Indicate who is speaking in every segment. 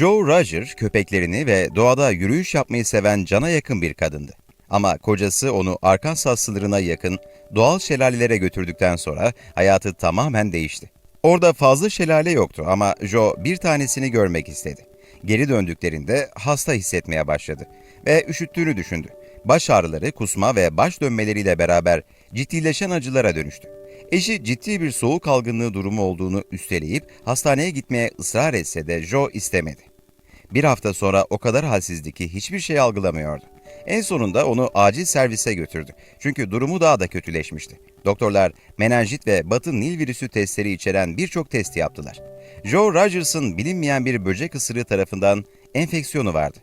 Speaker 1: Joe Roger köpeklerini ve doğada yürüyüş yapmayı seven cana yakın bir kadındı. Ama kocası onu Arkansas sınırına yakın doğal şelalelere götürdükten sonra hayatı tamamen değişti. Orada fazla şelale yoktu ama Joe bir tanesini görmek istedi. Geri döndüklerinde hasta hissetmeye başladı ve üşüttüğünü düşündü. Baş ağrıları, kusma ve baş dönmeleriyle beraber ciddileşen acılara dönüştü. Eşi ciddi bir soğuk algınlığı durumu olduğunu üsteleyip hastaneye gitmeye ısrar etse de Joe istemedi. Bir hafta sonra o kadar halsizdi ki hiçbir şey algılamıyordu. En sonunda onu acil servise götürdü. Çünkü durumu daha da kötüleşmişti. Doktorlar menenjit ve batı Nil virüsü testleri içeren birçok test yaptılar. Joe Rogers'ın bilinmeyen bir böcek ısırığı tarafından enfeksiyonu vardı.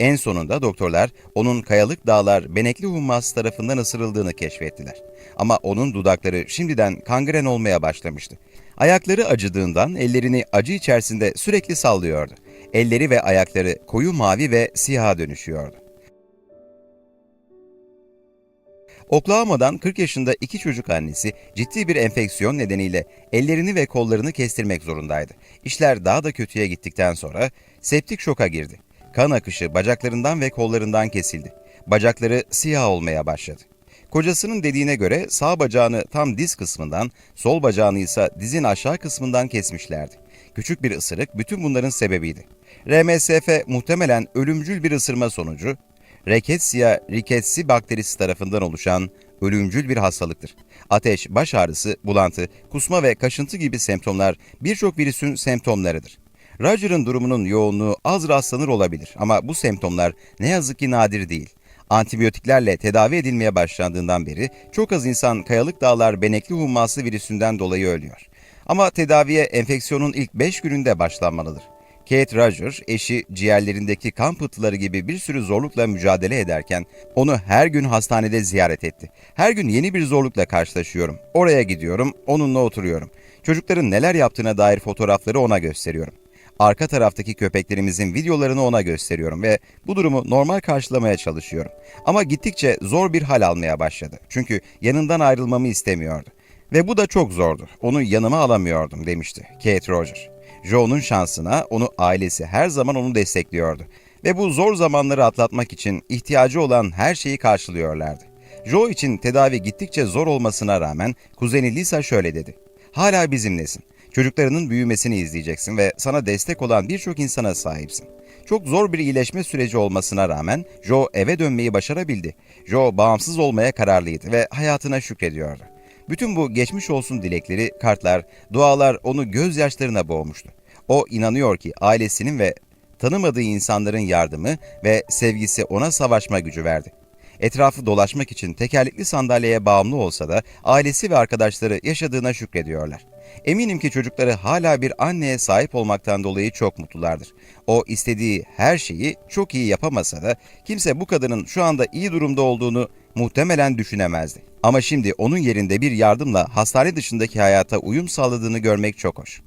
Speaker 1: En sonunda doktorlar onun kayalık dağlar benekli hummas tarafından ısırıldığını keşfettiler. Ama onun dudakları şimdiden kangren olmaya başlamıştı. Ayakları acıdığından ellerini acı içerisinde sürekli sallıyordu. Elleri ve ayakları koyu mavi ve siyaha dönüşüyordu. Oklahoma'dan 40 yaşında iki çocuk annesi ciddi bir enfeksiyon nedeniyle ellerini ve kollarını kestirmek zorundaydı. İşler daha da kötüye gittikten sonra septik şoka girdi. Kan akışı bacaklarından ve kollarından kesildi. Bacakları siyah olmaya başladı. Kocasının dediğine göre sağ bacağını tam diz kısmından, sol bacağını ise dizin aşağı kısmından kesmişlerdi. Küçük bir ısırık bütün bunların sebebiydi. RMSF muhtemelen ölümcül bir ısırma sonucu, Rickettsia rickettsii bakterisi tarafından oluşan ölümcül bir hastalıktır. Ateş, baş ağrısı, bulantı, kusma ve kaşıntı gibi semptomlar birçok virüsün semptomlarıdır. Roger'ın durumunun yoğunluğu az rastlanır olabilir ama bu semptomlar ne yazık ki nadir değil. Antibiyotiklerle tedavi edilmeye başlandığından beri çok az insan kayalık dağlar benekli humması virüsünden dolayı ölüyor. Ama tedaviye enfeksiyonun ilk 5 gününde başlanmalıdır. Kate Roger, eşi ciğerlerindeki kan pıhtıları gibi bir sürü zorlukla mücadele ederken onu her gün hastanede ziyaret etti. Her gün yeni bir zorlukla karşılaşıyorum. Oraya gidiyorum, onunla oturuyorum. Çocukların neler yaptığına dair fotoğrafları ona gösteriyorum. Arka taraftaki köpeklerimizin videolarını ona gösteriyorum ve bu durumu normal karşılamaya çalışıyorum. Ama gittikçe zor bir hal almaya başladı. Çünkü yanından ayrılmamı istemiyordu. Ve bu da çok zordu. Onu yanıma alamıyordum demişti Kate Roger. Joe'nun şansına onu ailesi her zaman onu destekliyordu. Ve bu zor zamanları atlatmak için ihtiyacı olan her şeyi karşılıyorlardı. Joe için tedavi gittikçe zor olmasına rağmen kuzeni Lisa şöyle dedi. Hala bizimlesin. Çocuklarının büyümesini izleyeceksin ve sana destek olan birçok insana sahipsin. Çok zor bir iyileşme süreci olmasına rağmen Joe eve dönmeyi başarabildi. Joe bağımsız olmaya kararlıydı ve hayatına şükrediyordu. Bütün bu geçmiş olsun dilekleri, kartlar, dualar onu gözyaşlarına boğmuştu. O inanıyor ki ailesinin ve tanımadığı insanların yardımı ve sevgisi ona savaşma gücü verdi. Etrafı dolaşmak için tekerlekli sandalyeye bağımlı olsa da ailesi ve arkadaşları yaşadığına şükrediyorlar. Eminim ki çocukları hala bir anneye sahip olmaktan dolayı çok mutlulardır. O istediği her şeyi çok iyi yapamasa da kimse bu kadının şu anda iyi durumda olduğunu muhtemelen düşünemezdi. Ama şimdi onun yerinde bir yardımla hastane dışındaki hayata uyum sağladığını görmek çok hoş.